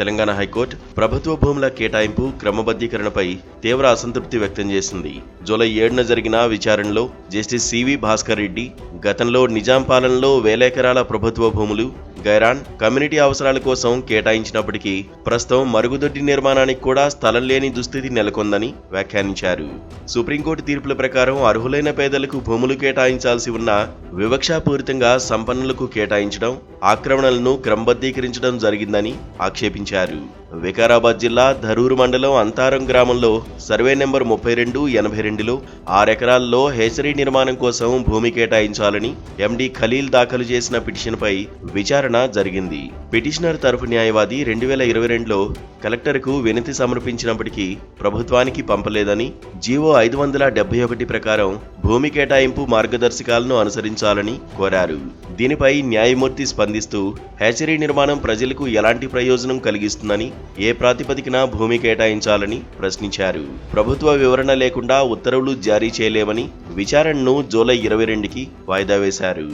Telangana high court ప్రభుత్వ భూముల కేటాయింపు క్రమబద్ధీకరణపై తీవ్ర అసంతృప్తి వ్యక్తం చేసింది. జూలై ఏడున జరిగిన విచారణలో జస్టిస్ సివి భాస్కర్ రెడ్డి గతంలో నిజాం పాలనలో వేలెకరాల ప్రభుత్వ భూములు గైరాన్ కమ్యూనిటీ అవసరాల కోసం కేటాయించినప్పటికీ ప్రస్తుతం మరుగుదొడ్డి నిర్మాణానికి కూడా స్థలం లేని దుస్థితి నెలకొందని వ్యాఖ్యానించారు. సుప్రీంకోర్టు తీర్పుల ప్రకారం అర్హులైన పేదలకు భూములు కేటాయించాల్సి ఉన్న వివక్షాపూరితంగా సంపన్నులకు కేటాయించడం ఆక్రమణలను క్రమబద్ధీకరించడం జరిగిందని ఆక్షేపించారు. వికారాబాద్ జిల్లా ధరూరు మండలం అంతారం గ్రామంలో సర్వే నెంబర్ ముప్పై రెండు ఎనభై రెండులో ఆరెకరాల్లో హేచరీ నిర్మాణం కోసం భూమి కేటాయించాలని ఎండి ఖలీల్ దాఖలు చేసిన పిటిషన్పై విచారణ విచారణ జరిగింది. పిటిషనర్ తరఫు న్యాయవాది రెండు వేల ఇరవై రెండులో కలెక్టర్కు వినతి సమర్పించినప్పటికీ ప్రభుత్వానికి పంపలేదని జీవో ఐదు వందల డెబ్బై ఒకటి ప్రకారం భూమి కేటాయింపు మార్గదర్శకాలను అనుసరించాలని కోరారు. దీనిపై న్యాయమూర్తి స్పందిస్తూ హ్యాచరీ నిర్మాణం ప్రజలకు ఎలాంటి ప్రయోజనం కలిగిస్తుందని ఏ ప్రాతిపదికన భూమి కేటాయించాలని ప్రశ్నించారు. ప్రభుత్వ వివరణ లేకుండా ఉత్తర్వులు జారీ చేయలేమని విచారణను జూలై ఇరవై రెండుకి వాయిదా వేశారు.